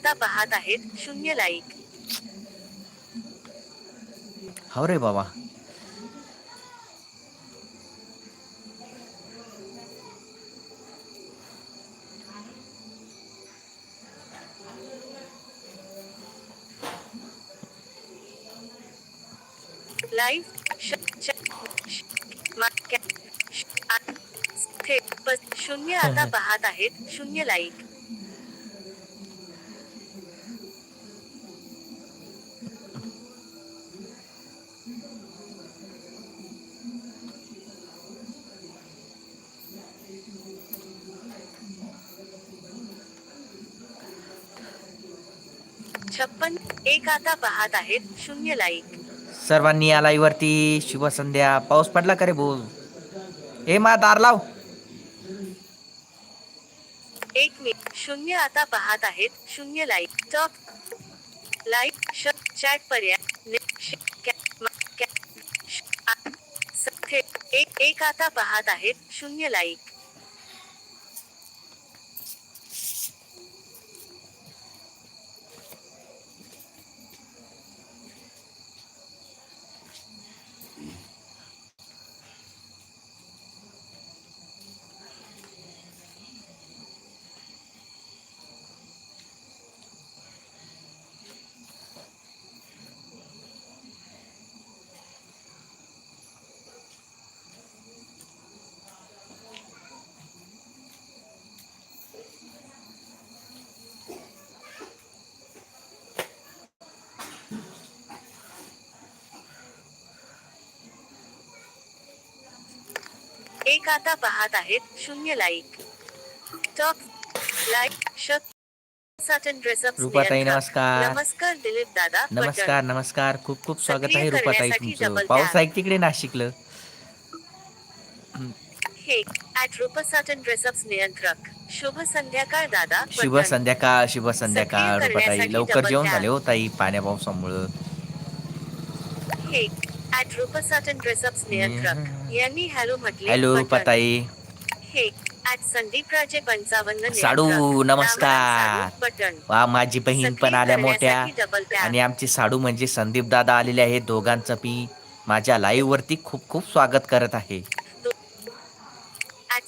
आता पाहत आहेत शून्य लाईक हो रे बाबा लाईव्ह श श श मा- कॅ- श- आ- थेट प- शून्य आता पाहत आहेत शून्य लाईक छप्पन एक आता पाहत आहेत शून्य लाईक सर्वांनी या लाईव्ह वरती शुभ संध्या. पाऊस पडला का रे बोल ए मा दार लाव. एक मी शून्य आता पाहत आहेत शून्य लाईक टॉप लाईक श चॅट पर्याय. एक एक आता पाहत आहेत शून्य लाईक एक आता पाहत आहेत शून्य लाईक टॉप लाईक श सटन ड्रेसअप रुपाताई, नमस्कार. नमस्कार दिलीप दादा नमस्कार नमस्कार. खूप खूप स्वागत आहे रुपाताई तुमचं. पाऊस. आहे तिकडे नाशिकलं? हे शुभ संध्याकाळ दादा शुभ. संध्याकाळ शुभ संध्याकाळ रुपाताई. लवकर जेवण. झाले हो ताई पाण्या पावसामुळं. ऍट रूपसाटन ड्रेसअप्स नियंत्रक यांनी हॅलो म्हटले हॅलो. रुपाताई हे ऍट संदीप राजे पंचावन्न साडू. नमस्कार. बटन वा माझी बहीण पण आल्या मोठ्या. आणि आमचे साडू म्हणजे संदीप दादा आलेले आहेत दोघांचं मी माझ्या लाईव्ह वरती खूप खूप स्वागत करत आहे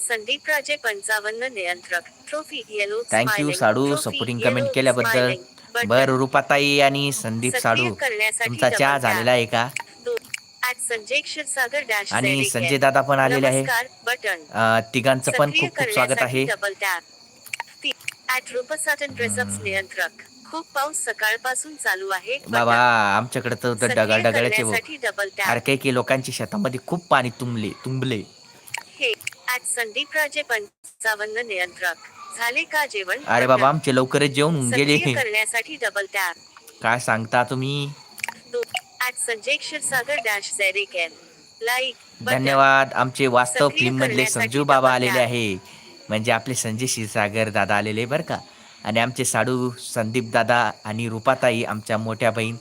संदीप राजे पंचावन्न नियंत्रक ट्रॉफी येलो थँक्यू साडू सपोर्टिंग कमेंट केल्याबद्दल बर रुपाताई आणि संदीप साडू तुमचा चहा झालेला आहे का ऍट संजय क्षीरसागर डॅश आणि संजय दादा पण आलेले आहे तिघांचं पण खूप खूप स्वागत आहे. नियंत्रक खूप पाऊस सकाळपासून चालू आहे बाबा आमच्याकडे तर डगाळ डगाळ्याचे अरे काही काही लोकांच्या शेतामध्ये खूप पाणी तुंबले तुंबले. हे ऍट संदीप राजे पंचावन्न नियंत्रक झाले का जेवण? अरे बाबा आमचे लवकरच जेवण गेले. करण्यासाठी डबल टॅप काय सांगता तुम्ही? ऍट संजय क्षीरसागर डॅश झेरी कॅन लाईक धन्यवाद. आमचे वास्तव फिल्म मधले संजू बाबा आलेले. आहे. म्हणजे आपले संजय क्षीरसागर दादा आलेले बरं का. आणि आमचे साडू संदीप दादा आणि रुपाताई आमच्या मोठ्या बहीण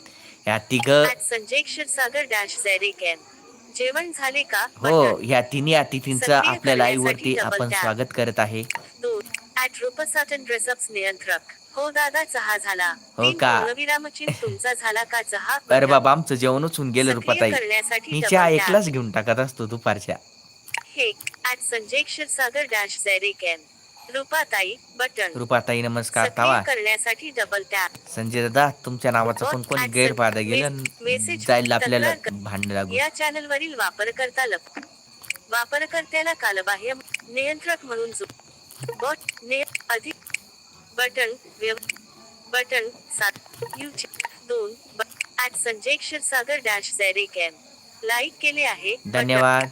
या तिघ संजय क्षीरसागर डॅश झेरी कॅन जेवण झाले का? हो. ह्या तिन्ही अतिथींचं आपल्या लाईव्ह वरती आपण. स्वागत करत आहे. ऍट रूपसाटन ड्रेसअप्स नियंत्रक हो दादा चहा झाला. हो का? पूर्णविरामचिन्ह तुमचा झाला का चहा? अरे. बाबा आमचं जेवणच होऊन गेलं रुपाताई. मी चहा. एकलाच घेऊन टाकत असतो दुपारच्या. हे ऍट संजय क्षीरसागर डॅश झेरी कॅन रूपाताई बटन. रुपाताई नमस्कार तावा. करण्यासाठी डबल टॅप संजय दादा तुमच्या नावाचा कोणी At गैरफायदा send- गेला जाईल आपल्याला भांडण लागू. या चॅनल वरील वापरकर्ता लप वापरकर्त्याला कालबाह्य नियंत्रक म्हणून बॉट ने अधिक बटन व्यव बटन सात युच दोन ऍट संजय क्षीरसागर डॅश झेरी कॅन लाईक केले आहे. धन्यवाद.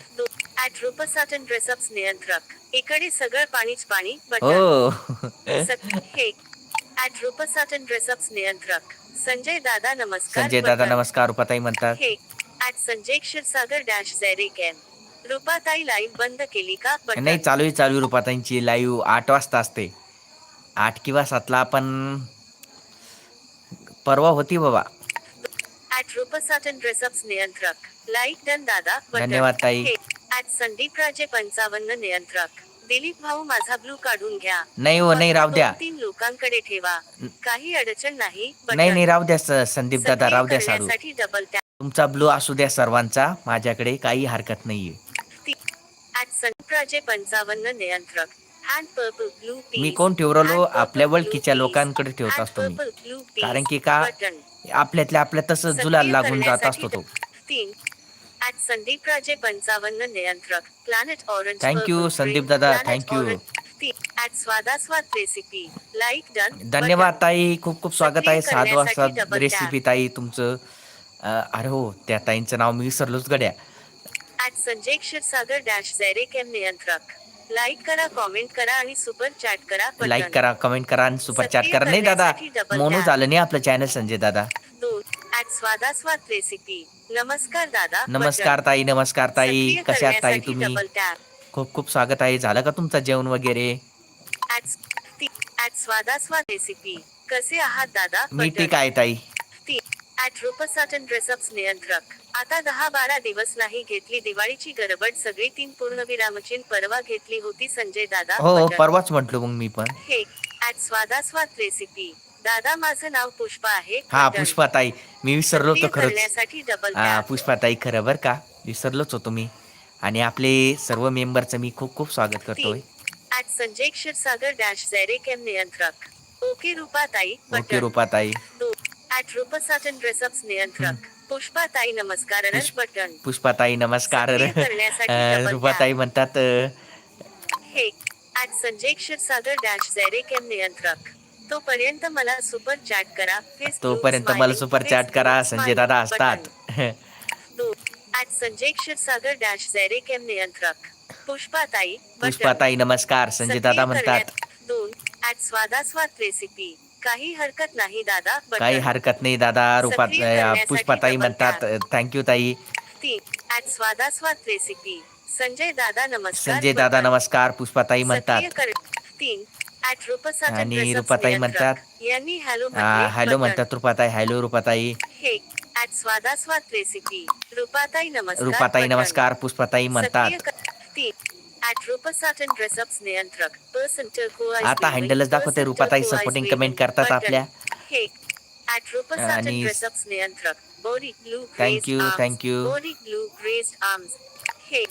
ऍट रूपसाटन ड्रेसअप्स नियंत्रक इकडे सगळं पाणीच पाणी बटन हो हे ऍट रूपसाटन ड्रेसअप्स नियंत्रक संजय दादा नमस्कार संजय दादा. नमस्कार रुपाताई म्हणतात हे ऍट संजय क्षीरसागर डॅश झेरी कॅन रूपाताई लाईव्ह बंद केली का. नाही चालू आहे चालू आहे रुपाताईंची लाईव्ह आठ वाजता असते आठ किंवा सातला आपण परवा होती बाबा. नियंत्रक लाईक डन दादा. धन्यवाद ताई. संदीप राजे पंचावन्न नियंत्रक दिलीप भाऊ माझा ब्लू काढून घ्या. नाही हो नाही राहू द्या. तीन लोकांकडे ठेवा. काही अडचण नाही नाही नाही राहू द्या संदीप दादा राहू द्या साडू. डबल तुमचा ब्लू असू द्या सर्वांचा माझ्याकडे काही हरकत नाहीये. ऍट संप्राजे पंचावन्न नियंत्रक मी कोण ठेवू राहिलो आपल्या ओळखीच्या लोकांकडे ठेवत असतो मी. कारण की का? आपल्यातल्या आपल्या तसं जुलाल लागून जात असतो तो. संदीप राजे पंचावन्न नियंत्रक. प्लॅनेट ऑरेंज you, संदीप दादा, डन धन्यवाद ताई. खूप खूप स्वागत आहे. सात वाजता रेसिपी ताई तुमचं. अरे हो त्या ताईंचं नाव मी विसरलोच गड्या. संजय क्षीरसागर डॅश नियंत्रक. लाईक करा कॉमेंट करा आणि सुपर चॅट करा. लाईक करा कमेंट करा आणि सुपर चॅट करा. नाही दादा म्हणून. झालं नाही आपलं चॅनल संजय दादा. स्वादास्वाद रेसिपी नमस्कार दादा. नमस्कार ताई नमस्कार ताई. कशा ताई तुम्ही. खूप खूप स्वागत आहे. झालं का तुमचं जेवण वगैरे? स्वादास्वाद रेसिपी कसे आहात दादा? मी. ठीक आहे ताई. ती ऍट रूपसाटन ड्रेसअप्स नियंत्रक. आता दहा बारा दिवस नाही घेतली दिवाळीची गडबड सगळी तीन पूर्णविरामचिन परवा घेतली होती संजय दादा हो हो. परवाच म्हटलो मग मी पण. हे ऍट स्वादास्वाद रेसिपी दादा माझं नाव पुष्पा आहे. हा बटन. पुष्पा ताई मी विसरलो होतो सक्रिय खरंच. करण्यासाठी डबल हा पुष्पा ताई खरं बरं का. विसरलोच होतो मी. आणि आपले सर्व मेंबरचं मी खूप खूप स्वागत करतोय. ऍट संजय क्षीरसागर डॅश झैरेक एम नियंत्रक. ओके रूपाताई. ओके रुपा ताई ऍट रूपसाटन ड्रेसअप्स नियंत्रक. पुष्पा ताई नमस्कार रश बटन. पुष्पा ताई नमस्कार. सक्रिय करण्यासाठी अं, double रुपा ताई म्हणतात हे संजय क्षीरसागर डॅश झैरेक एम नियंत्रक. तोपर्यंत मला सुपर चॅट करा तोपर्यंत मला सुपर चॅट करा संजय दादा असतात. ऍट संजय क्षीरसागर डॅश झैरेक एम नियंत्रक. पुष्पा ताई पुष्पा ताई नमस्कार संजय दादा म्हणतात. दोन ऍट स्वादास्वाद रेसिपी. काही हरकत नाही दादा. काही हरकत नाही दादा रुपा सक्रिय करण्यासाठी पुष्पा ताई double म्हणतात थँक्यू ताई स्वादास्वाद रेसिपी संजय दादा नमस्कार संजय दादा. नमस्कार पुष्पा ताई सक्रिय म्हणतात तीन आणि रूपाताई. म्हणतात, यांनी हॅलो हॅलो म्हणतात रुपाताई हॅलो रुपाताई हे ऍट स्वादास्वाद रेसिपी रूपाताई नमस्कार रुपाताई बटन. नमस्कार पुष्पाताई म्हणतात आता हँडलच दाखवते रुपाताई सपोर्टिंग कमेंट करतात आपल्या हे आणि- हे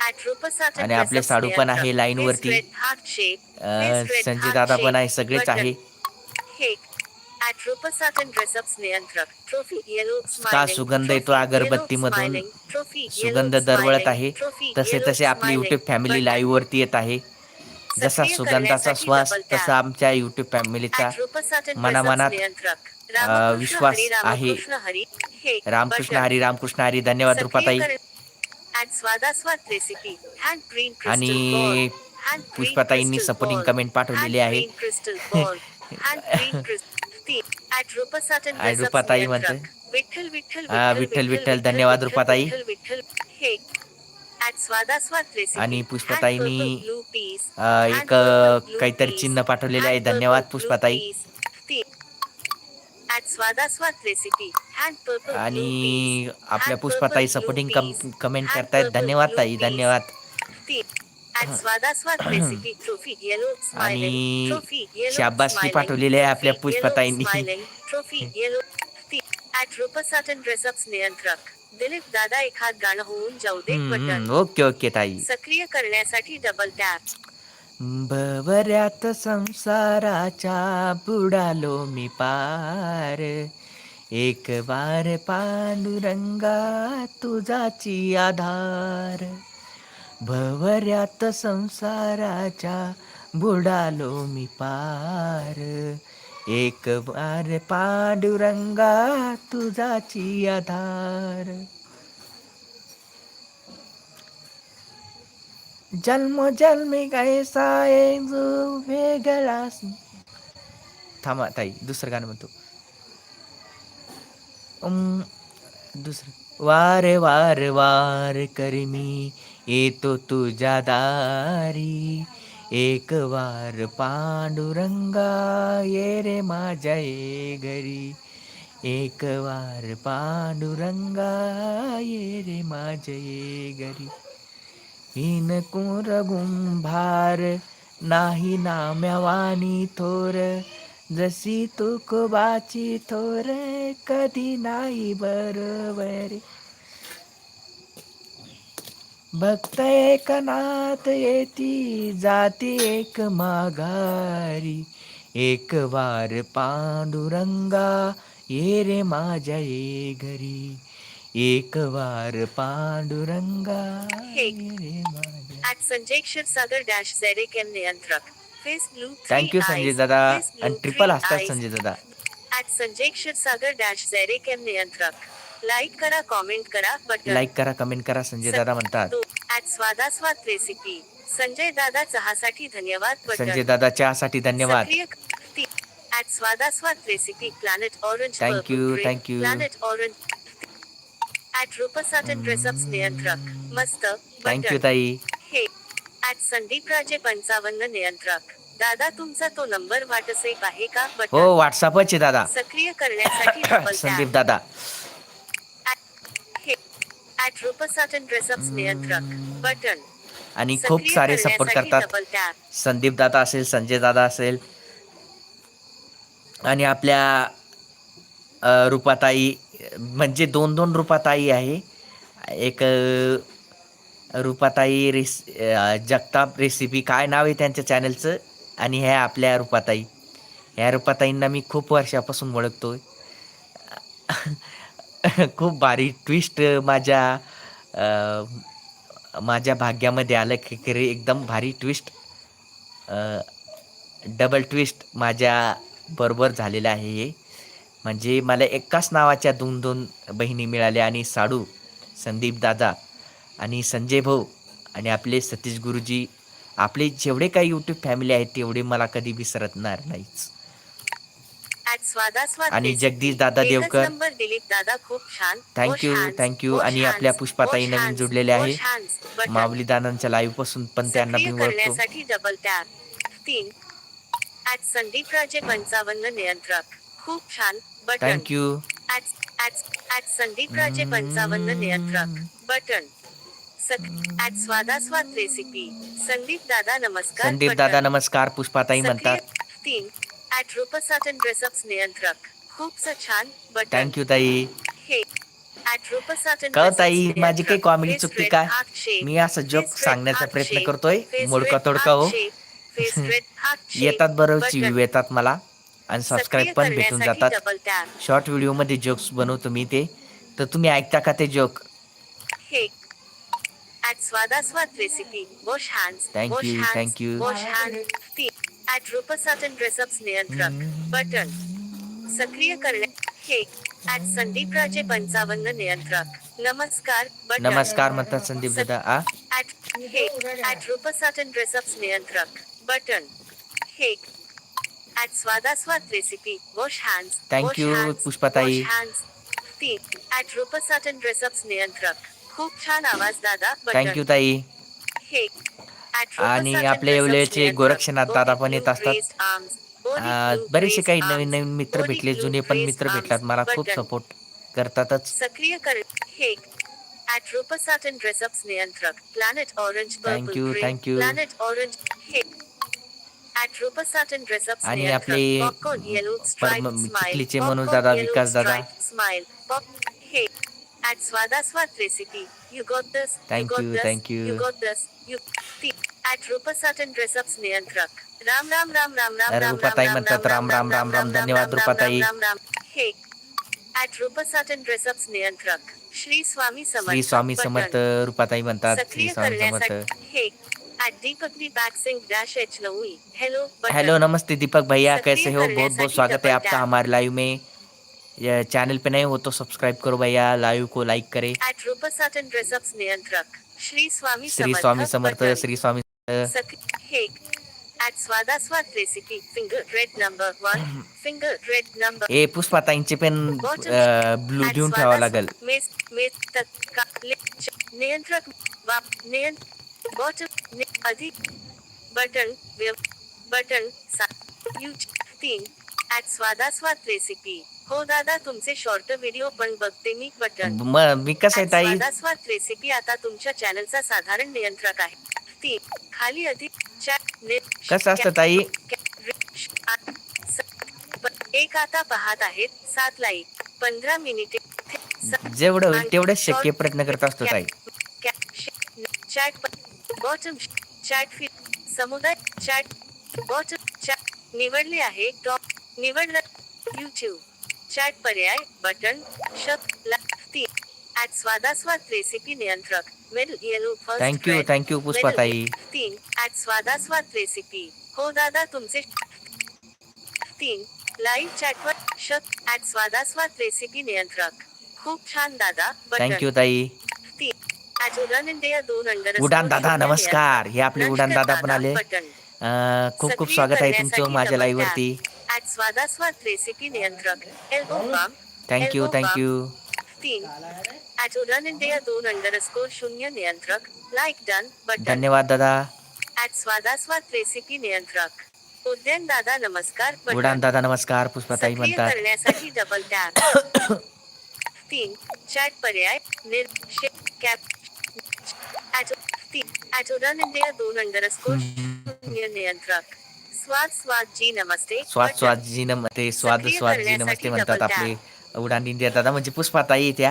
ऍट रूपसाटन आणि आपले साडू पण आहे Face वरती. संजय दादा पण. आहे सगळेच. आहे का सुगंध येतो अगरबत्तीमधून सुगंध दरवळत आहे. तसे तसे आपली युट्यूब फॅमिली लाईव्ह वरती येत आहे. जसा सुगंधाचा श्वास. तसा आमच्या युट्यूब फॅमिलीचा मनामनात विश्वास आहे. रामकृष्ण हरी रामकृष्ण हरी धन्यवाद रुपाताई. आणि पुष्पाताईंनी supporting comment पाठवलेली आहे. रुपाताई म्हणते, विठ्ठल विठ्ठल हा, विठ्ठल, विठ्ठल, धन्यवाद रुपाताई. विठ्ठल, हे आणि पुष्पाताईंनी, एक काहीतरी. चिन्ह पाठवलेले आहे. धन्यवाद पुष्पाताई. आणि आपल्या पुष्पाताई सपोर्टिंग कमेंट करतायत. धन्यवाद ताई. धन्यवाद. आणि ट्रॉफी येलो शाबासकी पाठवलेली आहे आपल्या पुष्पाताईंनी. नियंत्रक. दिलीप दादा एखाद गाणं होऊन जाऊ दे ओके ओके ताई. सक्रिय करण्यासाठी डबल टॅप बवऱ्यात संसाराच्या बुडालो मी पार. एक वार पांडुरंगा तुझाची आधार. भवऱ्यात संसाराच्या बुडालो मी पार. एक वार पांडुरंगा तुझाची आधार. जन्म जन्मी कैसा एक जो वेगळा थांबा ताई दुसरं गाणं म्हणतो. दुसरं. वार वार वार कर मी येतो तुझ्या दारी एक वार पांडुरंगा ये रे माझ्या ये घरी. एक वार पांडुरंगा ये रे माझ्या ये घरी. हीन कुर गुंभार नाही नाम्यवानी थोर जशी तुकोबाची थोर कधी नाही बरोबर भक्त एकनाथ येती जाती एक माघारी? एक वार पांडुरंगा ये रे माझ्या ये घरी. एक वार पांडुरंगा ये रे माझ्या at Sanjay Kshirsagar dash Z M नियंत्रक. Face blue thank you Sanjay दादा. आणि ट्रिपल असतात संजय दादा. At Sanjay Kshirsagar dash Z M नियंत्रक. लाईक करा कॉमेंट करा बटन लाईक करा कमेंट करा संजय दादा म्हणतात. ऍट स्वादास्वाद रेसिपी संजय दादा चहासाठी धन्यवाद बटन संजय दादा चहासाठी धन्यवाद. सक्रिय at Swadaswad recipe planet orange Thank you, thank you. Planet orange at Roopsatan dressups नियंत्रक मस्त थँक्यू बटन ताई हे ऍट संदीप राजे पंचावन्न नियंत्रक दादा तुमचा तो नंबर व्हॉट्सअप आहे का? हो व्हॉट्सअपच आहे दादा. सक्रिय करण्यासाठी संदीप दादा. ऍट रूपसाटन ड्रेसअप्स नियंत्रक बटन आणि खूप सारे सपोर्ट करतात. संदीप दादा असेल संजय दादा असेल आणि आपल्या रुपाताई म्हणजे दोन दोन रुपाताई आहे. एक रुपाताई रेस जगताप रेसिपी काय नाव आहे त्यांच्या चॅनलचं आणि ह्या आपल्या रुपाताई. ह्या रुपाताईंना मी खूप वर्षापासून ओळखतोय. खूप भारी ट्विस्ट माझ्या माझ्या भाग्यामध्ये आलं की की रे एकदम भारी ट्विस्ट डबल ट्विस्ट माझ्या बरोबर झालेलं आहे हे. म्हणजे मला एकाच नावाच्या दोन दोन बहिणी मिळाल्या आणि साडू संदीप दादा आणि संजय भाऊ आणि आपले सतीश गुरुजी. आपले जेवढे काही यूट्यूब फॅमिली आहेत तेवढे मला कधी विसरणार नाहीच आणि. जगदीश दादा देवकर. you. wash आणि आपल्या पुष्पाताई नवीन जुडलेल्या आहे. माऊली दादांच्या लाईव्हपासून पण त्यांना मी ओळखतो तीन. संदीप राजे पंचावन्न नियंत्रक. खूप छान बटन थँक्यू संदीप राजे पंचावन्न नियंत्रक. बटन संदीप दादा नमस्कार संदीप. दादा नमस्कार पुष्पाताई म्हणतात. तीन. ऍट रूपसाटन ड्रेसअप्स नियंत्रक खूप छान बटन थँक्यू ताई हे ऍट का ताई. माझी काही Face चुकते red का? heart shape. मी असं red सांगण्याचा प्रयत्न. करतोय. मोडका तोडका हो. येतात बरोबर. व्ह्यू येतात मला आणि सबस्क्राईब पण भेटून जातात. शॉर्ट व्हिडिओमध्ये जोक्स बनवतो मी ते तर तुम्ही ऐकता का ते जोक हे at Swadaswad recipe wash hands. Wash hand तीन ऍट रूपसाटन ड्रेसअप्स नियंत्रक बटन सक्रिय करणे हे ऍट संदीप राजे पंचावन्न नियंत्रक नमस्कार बटन नमस्कार म्हणतात संदीप दादा आ ऍट हे ऍट रूपसाटन ड्रेसअप्स नियंत्रक बटन हे at Swadaswad recipe wash hands Thank you, Pushpatai. तीन ऍट रूपसाटन ड्रेसअप्स नियंत्रक खूप छान आवाज दादा थँक्यू ताई at आणि आपल्या नियंत्रक. गोरक्षनाथ दादा पण येत असतात. बरेचसे काही. नवीन नवीन मित्र भेटले जुने पण मित्र. भेटतात मला खूप. सपोर्ट करतातच सक्रिय कर ड्रेसअप्स नियंत्रक प्लॅनेट ऑरेंज. प्लॅनेट रूपसाटन ड्रेसअप्स आणि आपले येलो स्ट्राइप स्माइल मनोज दादा, विकास दादा. स्माइल पॉप हे at Swadaswad recipe you got this Thank you, thank you. You got this you at Roopsatan dressups नियंत्रक राम राम राम राम राम अरे राम रुपाताई म्हणतात राम, राम, राम, राम. धन्यवाद, रुपाताई. राम राम हे ऍट रूपसाटन ड्रेसअप्स नियंत्रक श्री स्वामी समर्थ श्री स्वामी बटन. समर्थ रुपाताई म्हणतात श्री सक्रिय स्वामी समर्थ करण्यासाठी हे at Deepak Deepak Singh dash H नऊई hello button. Hello नमस्ते दीपक भैया सक्रिय कैसे हो बहुत बहुत करण्यासाठी स्वागत है double आपका tap. हमारे लाइव में ये चैनल पे नए हो तो सब्सक्राइब करो भैया लाइव को लाइक करें। श्री स्वामी श्री स्वामी समर्थ. श्री स्वामी हे ए पुष्पाताईंचे पण ब्लू देऊन ठेवावं लागेल। नियंत्रक वाप नियंत्र बॉटम अधिक बटन बटन तीन ऍट स्वादास्वाद रेसिपी हो दादा तुमचे शॉर्ट व्हिडिओ पण बघते मी बटन. म कसं आहे ताई. स्वादास्वाद रेसिपी आता तुमच्या चॅनलचा साधारण नियंत्रक आहे. तीन खाली अधिक चॅट ने- कसं असतं ताई? एक आता पाहत आहेत सात लाईक पंधरा मिनिटे जेवढं होईल तेवढं शक्य प्रयत्न करत असतो ताई. चॅट बॉटम चॅट फी समुदाय चॅट बॉटम चॅट निवडले आहे टॉप निवडलं युट्यूब चॅट पर्याय बटन शब्द ऍट स्वादास्वाद रेसिपी नियंत्रक. Middle yellow first thank you thank you Pushpa middle ताई तीन. ऍट स्वादास्वाद रेसिपी हो दादा तुमचे तीन. लाईव्ह चॅटवर शब्द ऍट स्वादास्वाद रेसिपी नियंत्रक. खूप छान दादा. बटन थँक्यू ताई. उडान दादा नमस्कार. हे आपले उडान दादा पण आले खूप खूप स्वागत आहे तुमचं माझ्या लाईव्ह वरती. ऍट स्वादास्वाद रेसिपी नियंत्रक. Elbow farm thank you thank you तीन. ऍट उडान इंडिया दोन अंडर स्कोर शून्य नियंत्रक. लाईक डन बटन धन्यवाद दादा. ऍट स्वादास्वाद रेसिपी नियंत्रक. उद्यान दादा नमस्कार बटन. उडान दादा नमस्कार पुष्पा ताई सक्रिय म्हणतात. करण्यासाठी डबल टॅप तीन. चॅट पर्याय निर शे कॅप ऍटो तीन. ऍटोडन इंडिया दोन अंडर स्कोर शून्य नियंत्रक. स्वाद स्वाद जी नमस्ते. स्वाद. स्वाद जी नमते स्वाद सक्रिय स्वाद जी करण्यासाठी नमस्ते म्हणतात double आपले उडान इंडिया दादा म्हणजे पुष्पा ताई त्या.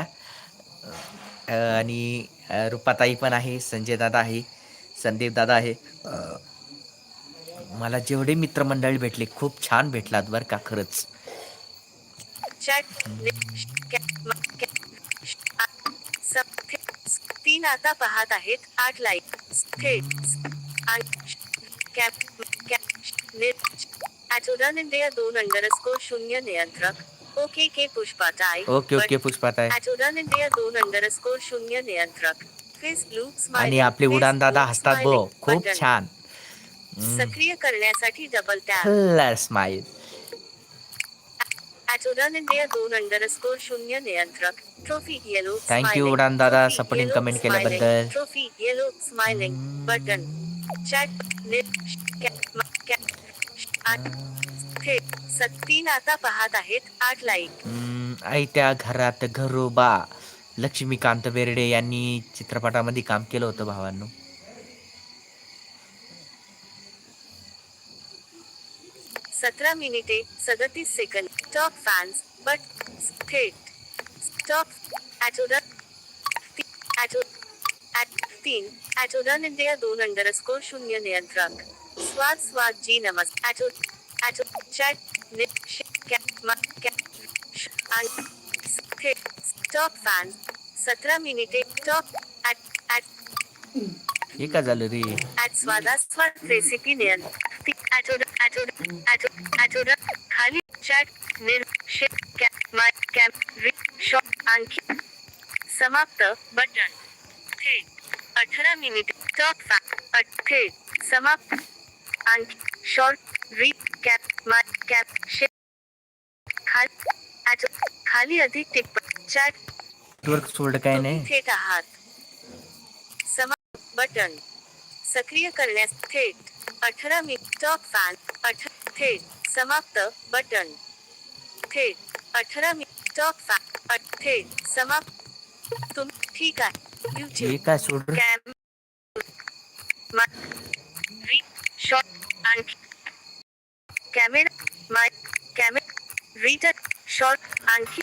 आणि रुपाताई पण आहे संजय दादा आहे संदीप दादा आहे. मला जेवढे मित्रमंडळी भेटले खूप छान भेटलात बरं का खरंच. तीन आता पाहत आहेत आठ लाईक कॅप कॅप श- नि- इंडिया दोन अंडरस्कोर शून्य नियंत्रक ओके के पुष्पाताय ओके ओके पुष्पाताय ताई इंडिया दोन अंडरस्कोर शून्य नियंत्रक फेस ब्लू आणि आपले उडान दादा हसतात बो खूप छान. सक्रिय करण्यासाठी double tap smile smile India दोन अंडर शून्य नियंत्रक ट्रॉफी येलो Thank उडान दादा, supporting कमेंट केल्याबद्दल. ट्रॉफी येलो स्माइलिंग बटन तीन आता पाहत आहेत आठ लाईक हम्म, आई त्या घरात घरोबा. लक्ष्मीकांत बेर्डे यांनी चित्रपटामध्ये काम केलं होतं भावांनो. सतरा मिनिटे सदतीस सेकंद. टॉप फॅन्स बट थेट टॉप ऍटोडन ऍटो तीन. ऍटोडन इंडिया दोन अंडर स्कोर शून्य नियंत्रक. स्वाद स्वाद जी नमस. ऍटो ऍटो चॅट टॉप सतरा मिनिटे टॉप हे का झालं रे? स्वादास्वाद रेसिपी ऍटोड खाली चॅट निर शे कॅप माय रि शॉप आणखी समाप्त. बटन. थेट. अठरा मिनिट टॉप थेट समाप्त. आणखी शॉर्ट री कॅप माय कॅप शे खाली खाली अधिक टिप्पणी चॅट नेटवर्क सोल्ड काय नाही. थेट आहात. समा बटन सक्रिय करण्यास थेट. अठरा मी टॉप फॅन अठ थेट. समाप्त बटन थेट. अठरा मी टॉप फॅन अठ थेट. समाप्त. तुम ठीक आहे. हे युट्यूब काय सोड camera my camera reader shot आणखी